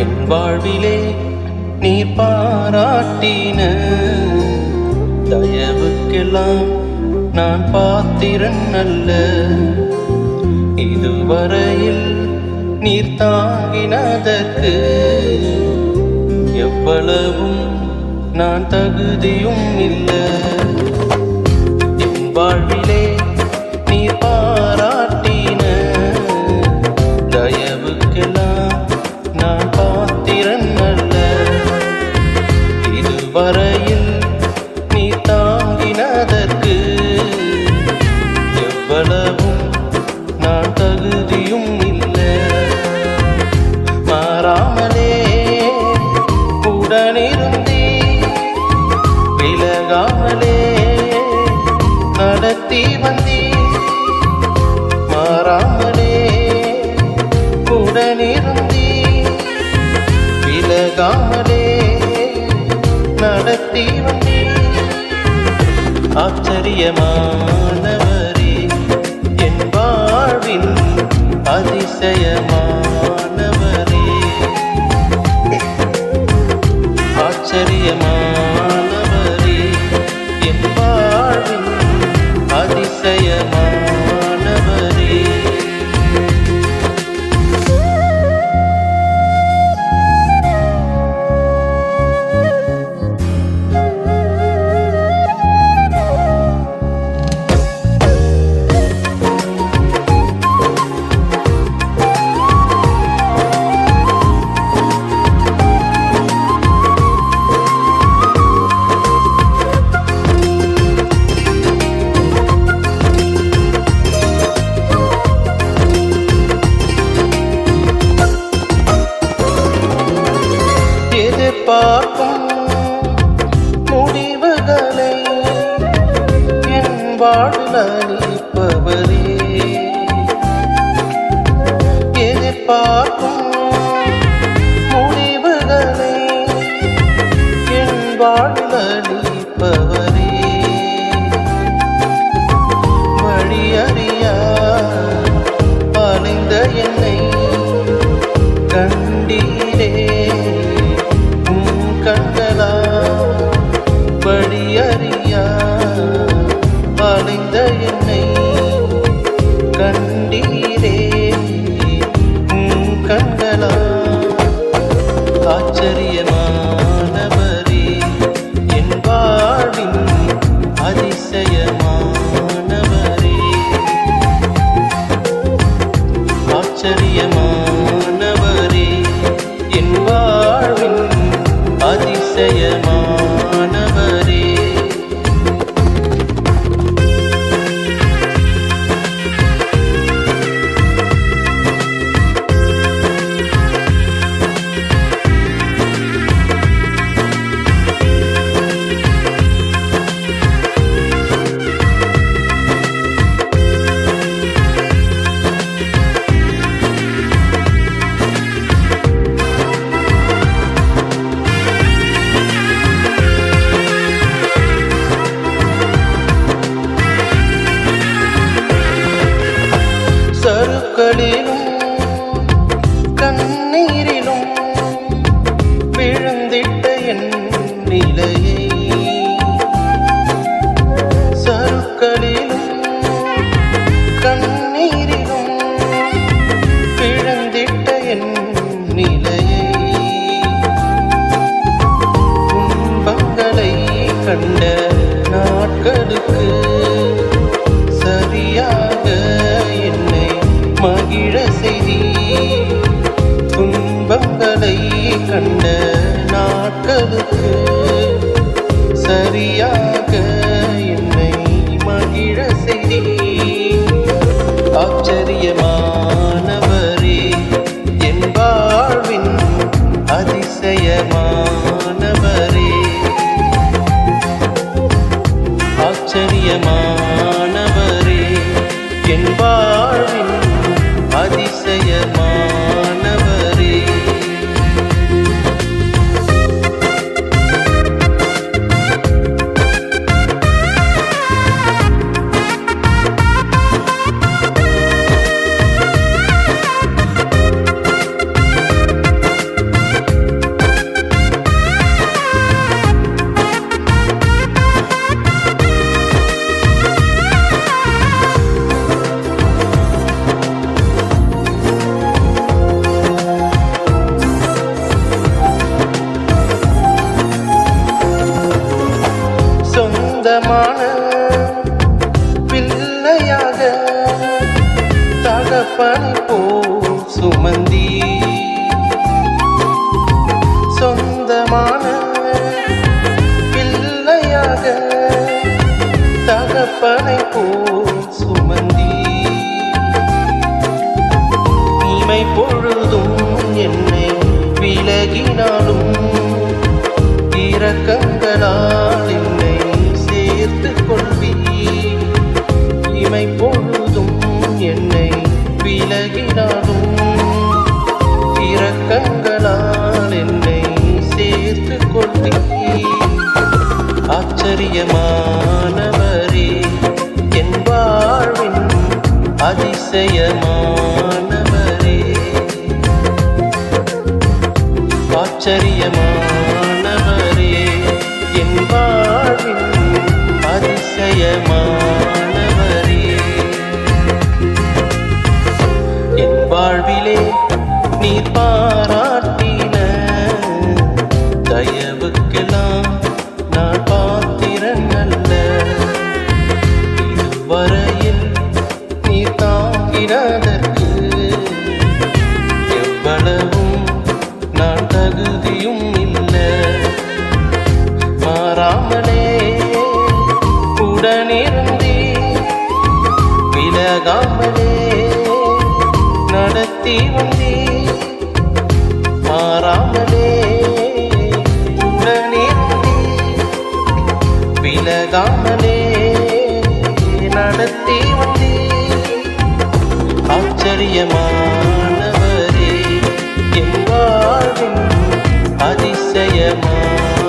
என் வாழ்விலே நீர் பாராட்டின. தயவுக்கெல்லாம் நான் பாத்திரன் அல்ல. இதுவரையில் நீர் தாங்கினதற்கு எவ்வளவும் நான் தகுதியும் இல்லை. என் வாழ்வில் நடத்தி வந்தி. மாறாமலே உடனிருந்தி. விலகாமலே நடத்தி வந்தி ஆச்சரியமானவரே என் வாழ்வின் அதிசயமா ஆச்சரியமானவரே என் வாழ்வின் அதிசயமா ஆச்சரியமானவரே என் வாழ்வின் அதிசயமானவரே. ஆச்சரியமானவரே என் வாழ்வின் அதிசயமான கற்பனை போல் சுமந்தி. இமை பொழுதும் என்னை விலகினாலும் இரக்கங்களால் என்னை சேர்த்து கொள்வி இமை பொழுதும் என்னை விலகினாலும் இரக்கங்களால் என்னை சேர்த்து கொள்வி ஆச்சரியமான வாழ்வின் அதிசயமானவரே. ஆச்சரியமான உடனிருந்தே விலகாமலே நடத்தி வந்தே மாறாமலே உடனிருந்தே விலகாமலே நடத்தி வந்தே ஆச்சரியமானவரே என் வாழ்வின் அதிசயமான